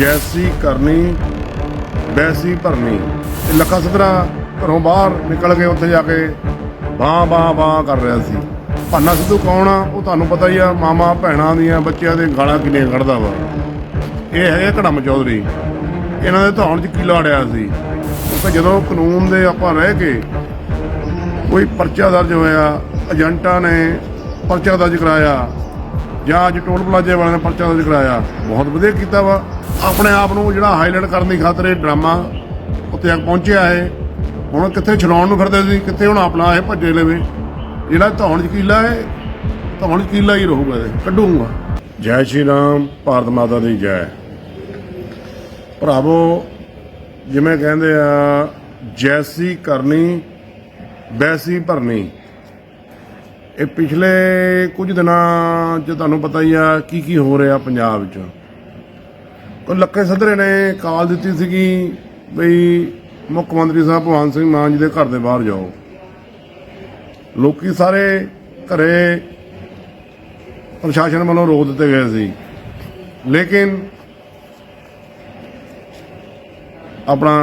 ਜੈਸੀ ਕਰਨੀ, ਵੈਸੀ ਭਰਨੀ। ਇਹ ਲੱਖਾ ਸਦਰਾ ਘਰੋਂ ਬਾਹਰ ਨਿਕਲ ਕੇ ਉੱਥੇ ਜਾ ਕੇ ਬਾਹ ਬਾਹ ਬਾਹ ਕਰ ਰਿਹਾ ਸੀ। ਭਾਨਾ ਸਿੱਧੂ ਕੌਣ ਆ? ਉਹ ਤੁਹਾਨੂੰ ਪਤਾ ਹੀ ਆ ਮਾਮਾ ਭੈਣਾਂ ਦੀਆਂ ਬੱਚਿਆਂ ਦੇ ਗਾਲਾਂ ਕਿੰਨੀਆਂ ਕੱਢਦਾ ਵਾ। ਇਹ ਹੈਗੇ ਕੜਮ ਚੌਧਰੀ। ਇਹਨਾਂ ਦੇ ਧੌਣ 'ਚ ਕੀਲਾ ਅੜਿਆ ਸੀ? ਕਿਉਂਕਿ ਜਦੋਂ ਕਾਨੂੰਨ ਦੇ ਆਪਾਂ ਰਹਿ ਕੇ ਕੋਈ ਪਰਚਾ ਦਰਜ ਹੋਇਆ, ਏਜੰਟਾਂ ਨੇ ਪਰਚਾ ਦਰਜ ਕਰਾਇਆ ਜਾਂ ਅੱਜ ਟੋਲ ਪਲਾਜ਼ੇ ਵਾਲਿਆਂ ਨੇ ਪਰਚਾ ਦਰਜ ਕਰਾਇਆ। ਬਹੁਤ ਵਧੀਆ ਕੀਤਾ ਵਾ। ਆਪਣੇ ਆਪ ਨੂੰ ਜਿਹੜਾ ਹਾਈਲਾਈਟ ਕਰਨ ਦੀ ਖਾਤਰ ਇਹ ਡਰਾਮਾ ਉੱਤੇ ਤੱਕ ਪਹੁੰਚਿਆ ਹੈ। ਹੁਣ ਕਿੱਥੇ ਛਡਾਉਣ ਨੂੰ ਫਿਰਦੇ ਸੀ, ਕਿੱਥੇ ਹੁਣ ਆਪਣਾ ਇਹ ਭੱਜੇ ਲਵੇ। ਜਿਹੜਾ ਧੌਣ ਚਕੀਲਾ ਹੈ, ਧੌਣ ਚਕੀਲਾ ਹੀ ਰਹੂਗਾ ਇਹ, ਕੱਢੂਗਾ। ਜੈ ਸ਼੍ਰੀ ਰਾਮ, ਭਾਰਤ ਮਾਤਾ ਦੀ ਜੈ। ਭਰਾਵੋ, ਜਿਵੇਂ ਕਹਿੰਦੇ ਆ, ਜੈਸੀ ਕਰਨੀ, ਵੈਸੀ ਭਰਨੀ। ਇਹ ਪਿਛਲੇ ਕੁਝ ਦਿਨਾਂ 'ਚ ਤੁਹਾਨੂੰ ਪਤਾ ਹੀ ਆ ਕੀ ਕੀ ਹੋ ਰਿਹਾ ਪੰਜਾਬ 'ਚ। ਕੋ ਲੱਕੇ ਸਦਰੇ ਨੇ ਕਾਲ ਦਿੱਤੀ ਸੀਗੀ ਬਈ ਮੁੱਖ ਮੰਤਰੀ ਸਾਹਿਬ ਭਗਵੰਤ ਸਿੰਘ ਮਾਨ ਜੀ ਦੇ ਘਰ ਦੇ ਬਾਹਰ ਜਾਓ। ਲੋਕੀ ਸਾਰੇ ਘਰੇ ਪ੍ਰਸ਼ਾਸਨ ਵੱਲੋਂ ਰੋਕ ਦਿੱਤੇ ਗਏ ਸੀ। ਲੇਕਿਨ ਆਪਣਾ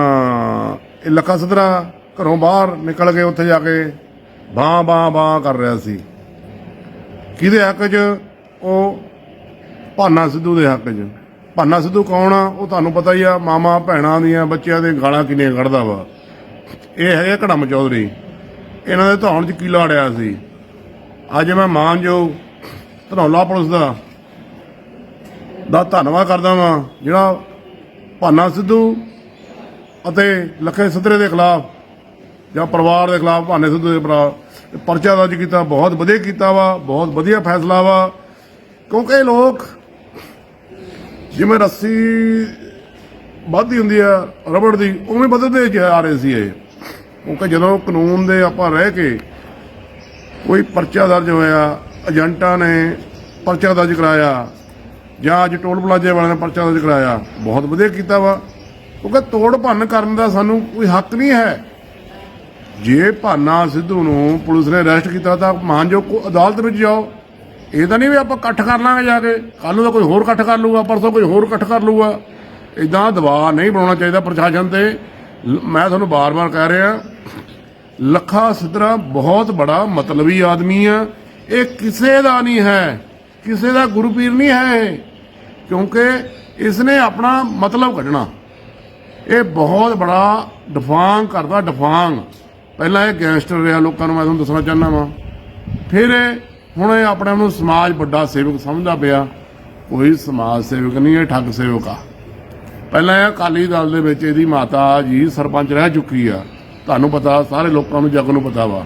ਇਹ ਲੱਖਾ ਸਦਰਾ ਘਰੋਂ ਬਾਹਰ ਨਿਕਲ ਕੇ ਉੱਥੇ ਜਾ ਕੇ ਬਾਂ ਬਾਹ ਬਾਂ ਕਰ ਰਿਹਾ ਸੀ। ਕਿਹਦੇ ਹੱਕ 'ਚ? ਉਹ ਭਾਨਾ ਸਿੱਧੂ ਦੇ ਹੱਕ 'ਚ। ਭਾਨਾ ਸਿੱਧੂ ਕੌਣ ਆ? ਉਹ ਤੁਹਾਨੂੰ ਪਤਾ ਹੀ ਆ ਮਾਮਾ ਭੈਣਾਂ ਦੀਆਂ ਬੱਚਿਆਂ ਦੇ ਗਾਲਾਂ ਕਿੰਨੀਆਂ ਕੱਢਦਾ ਵਾ। ਇਹ ਹੈਗੇ ਕੜਮ ਚੌਧਰੀ। ਇਹਨਾਂ ਦੇ ਧੌਣ 'ਚ ਕੀਲਾ ਅੜਿਆ ਸੀ? ਅੱਜ ਮੈਂ ਮਾਨਯੋਗ ਧਨੌਲਾ ਪੁਲਿਸ ਦਾ ਦਾ ਧੰਨਵਾਦ ਕਰਦਾ ਵਾਂ, ਜਿਹੜਾ ਭਾਨਾ ਸਿੱਧੂ ਅਤੇ ਲੱਖੇ ਸਦਰੇ ਦੇ ਖਿਲਾਫ ਜਾਂ ਪਰਿਵਾਰ ਦੇ ਖਿਲਾਫ ਭਾਨੇ ਸਿੱਧੂ ਦੇ ਭਰਾ, ਪਰਚਾ ਦਰਜ ਕੀਤਾ, ਬਹੁਤ ਵਧੀਆ ਕੀਤਾ ਵਾ, ਬਹੁਤ ਵਧੀਆ ਫੈਸਲਾ ਵਾ। ਕਿਉਂਕਿ ਲੋਕ ਜਿਵੇਂ ਰੱਸੀ ਵੱਧਦੀ ਹੁੰਦੀ ਆ, ਰਬੜ ਦੀ, ਉਵੇਂ ਵੱਧਦੇ ਜਾ ਰਹੇ ਸੀ ਇਹ। ਕਿਉਂਕਿ ਜਦੋਂ ਕਾਨੂੰਨ ਦੇ ਆਪਾਂ ਰਹਿ ਕੇ ਕੋਈ ਪਰਚਾ ਦਰਜ ਹੋਇਆ, ਏਜੰਟਾਂ ਨੇ ਪਰਚਾ ਦਰਜ ਕਰਾਇਆ, ਜਾਂ ਅੱਜ ਟੋਲ ਪਲਾਜ਼ੇ ਵਾਲਿਆਂ ਨੇ ਪਰਚਾ ਦਰਜ ਕਰਾਇਆ, ਬਹੁਤ ਵਧੀਆ ਕੀਤਾ ਵਾ। ਕਿਉਂਕਿ ਤੋੜ ਭੰਨ ਕਰਨ ਦਾ ਸਾਨੂੰ ਕੋਈ ਹੱਕ ਨਹੀਂ ਹੈ। ਜੇ ਭਾਨਾ ਸਿੱਧੂ ਨੂੰ ਪੁਲਿਸ ਨੇ ਅਰੈਸਟ ਕੀਤਾ ਤਾਂ ਮਾਨਜੋ ਅਦਾਲਤ ਵਿੱਚ ਜਾਓ। ਇਹ ਤਾਂ ਨਹੀਂ ਵੀ ਆਪਾਂ ਇਕੱਠ ਕਰ ਲਾਂਗੇ ਜਾ ਕੇ। ਕੱਲ ਨੂੰ ਤਾਂ ਕੋਈ ਹੋਰ ਇਕੱਠ ਕਰ ਲੂਗਾ ਪਰਸੋਂ ਕੋਈ ਹੋਰ ਇਕੱਠ ਕਰ ਲੂਗਾ ਇਦਾਂ ਦਬਾਅ ਨਹੀਂ ਬਣਾਉਣਾ ਚਾਹੀਦਾ ਪ੍ਰਸ਼ਾਸਨ ਤੇ। ਲ- ਮੈਂ ਤੁਹਾਨੂੰ ਬਾਰ-ਬਾਰ ਕਹਿ ਰਿਹਾ, ਲੱਖਾ ਸਿੱਧਰਾ ਬਹੁਤ ਬੜਾ ਮਤਲਬੀ ਆਦਮੀ ਆ। ਇਹ ਕਿਸੇ ਦਾ ਨਹੀਂ ਹੈ, ਕਿਸੇ ਦਾ ਗੁਰੂ ਪੀਰ ਨਹੀਂ ਹੈ ਇਹ। ਕਿਉਂਕਿ ਇਸਨੇ ਆਪਣਾ ਮਤਲਬ ਕੱਢਣਾ। ਇਹ ਬਹੁਤ ਬੜਾ ਡਫਾਂਗ ਕਰਦਾ, ਡਫਾਂਗ। ਪਹਿਲਾਂ ਇਹ ਗੈਂਗਸਟਰ ਰਿਹਾ ਲੋਕਾਂ ਨੂੰ, ਮੈਂ ਤੁਹਾਨੂੰ ਦੱਸਣਾ ਚਾਹੁੰਦਾ ਵਾਂ। ਫਿਰ ਇਹ, ਹੁਣ ਇਹ ਆਪਣੇ ਆਪ ਨੂੰ ਸਮਾਜ ਵੱਡਾ ਸੇਵਕ ਸਮਝਦਾ ਪਿਆ। ਕੋਈ ਸਮਾਜ ਸੇਵਕ ਨਹੀਂ, ਇਹ ਠੱਗ ਸੇਵਕ ਆ। ਪਹਿਲਾਂ ਇਹ ਅਕਾਲੀ ਦਲ ਦੇ ਵਿੱਚ ਇਹਦੀ ਮਾਤਾ ਜੀ ਸਰਪੰਚ ਰਹਿ ਚੁੱਕੀ ਆ। ਤੁਹਾਨੂੰ ਪਤਾ, ਸਾਰੇ ਲੋਕਾਂ ਨੂੰ ਜਗ ਨੂੰ ਪਤਾ ਵਾ।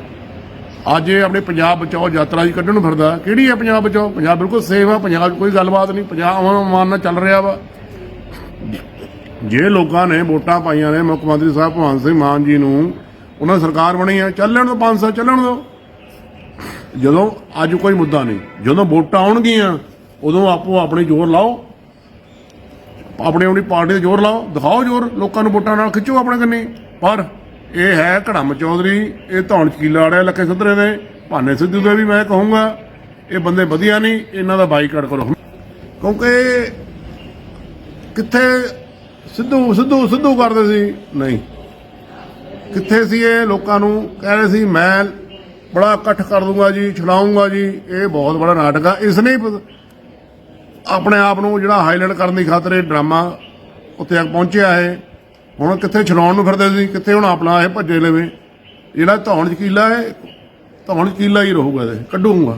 ਅੱਜ ਇਹ ਆਪਣੇ ਪੰਜਾਬ ਬਚਾਓ ਯਾਤਰਾ ਜੀ ਕੱਢਣ ਨੂੰ ਫਿਰਦਾ। ਕਿਹੜੀ ਹੈ ਪੰਜਾਬ ਬਚਾਓ? ਪੰਜਾਬ ਬਿਲਕੁਲ ਸੇਫ ਆ, ਪੰਜਾਬ ਕੋਈ ਗੱਲਬਾਤ ਨਹੀਂ, ਪੰਜਾਬ ਅਮਨ ਨਾਲ ਚੱਲ ਰਿਹਾ ਵਾ। ਜੇ ਲੋਕਾਂ ਨੇ ਵੋਟਾਂ ਪਾਈਆਂ ਨੇ, ਮੁੱਖ ਮੰਤਰੀ ਸਾਹਿਬ ਭਗਵੰਤ ਸਿੰਘ ਮਾਨ ਜੀ ਨੂੰ ਉਹਨਾਂ ਸਰਕਾਰ ਬਣੀ ਹੈ, ਚੱਲਣ ਤੋਂ 5 ਸਾਲ ਚੱਲਣ ਦਿਓ। ਜਦੋਂ ਅੱਜ ਕੋਈ ਮੁੱਦਾ ਨਹੀਂ, ਜਦੋਂ ਵੋਟਾਂ ਆਉਣਗੀਆਂ, ਉਦੋਂ ਆਪੋ ਆਪਣੇ ਜ਼ੋਰ ਲਾਓ। ਆਪਣੀ ਆਪਣੀ ਪਾਰਟੀ ਤੇ ਜ਼ੋਰ ਲਾਓ, ਦਿਖਾਓ ਜ਼ੋਰ, ਲੋਕਾਂ ਨੂੰ ਵੋਟਾਂ ਨਾਲ ਖਿੱਚੋ ਆਪਣੇ ਕੰਨੀ। ਪਰ ਇਹ ਹੈ ਘੜਮ ਚੌਧਰੀ, ਇਹ ਧੌਣ ਚਕੀਲਾ ਅੜਿਆ ਲੱਕੇ ਸੁਧਰੇ ਦੇ ਭਾਨੇ ਸਿੱਧੂ ਦੇ ਵੀ ਮੈਂ ਕਹੂੰਗਾ, ਇਹ ਬੰਦੇ ਵਧੀਆ ਨਹੀਂ, ਇਹਨਾਂ ਦਾ ਬਾਈਕਾਟ ਕਰੋ। ਕਿਉਂਕਿ ਕਿੱਥੇ ਸਿੱਧੂ ਸਿੱਧੂ ਸਿੱਧੂ ਕਰਦੇ ਸੀ? ਨਹੀਂ। ਕਿੱਥੇ ਸੀ ਇਹ? ਲੋਕਾਂ ਨੂੰ ਕਹਿ ਰਹੇ ਸੀ, ਮੈਂ ਬੜਾ ਇਕੱਠ ਕਰ ਦੂੰਗਾ ਜੀ, ਛਡਾਊਂਗਾ ਜੀ। ਇਹ ਬਹੁਤ ਬੜਾ ਨਾਟਕ ਆ। ਇਸ ਨੇ ਆਪਣੇ ਆਪ ਨੂੰ ਜਿਹੜਾ ਹਾਈਲਾਈਟ ਕਰਨ ਦੀ ਖਾਤਰ ਇਹ ਡਰਾਮਾ ਉੱਤੇ ਤੱਕ ਪਹੁੰਚਿਆ ਹੈ। ਹੁਣ ਕਿੱਥੇ ਛਡਾਉਣ ਨੂੰ ਫਿਰਦੇ ਸੀ, ਕਿੱਥੇ ਹੁਣ ਆਪਣਾ ਇਹ ਭੱਜੇ ਲਵੇ? ਜਿਹੜਾ ਧੌਣ ਚਕੀਲਾ ਹੈ, ਧੌਣ ਚਕੀਲਾ ਹੀ ਰਹੂਗਾ, ਇਹ ਕੱਢੂਗਾ।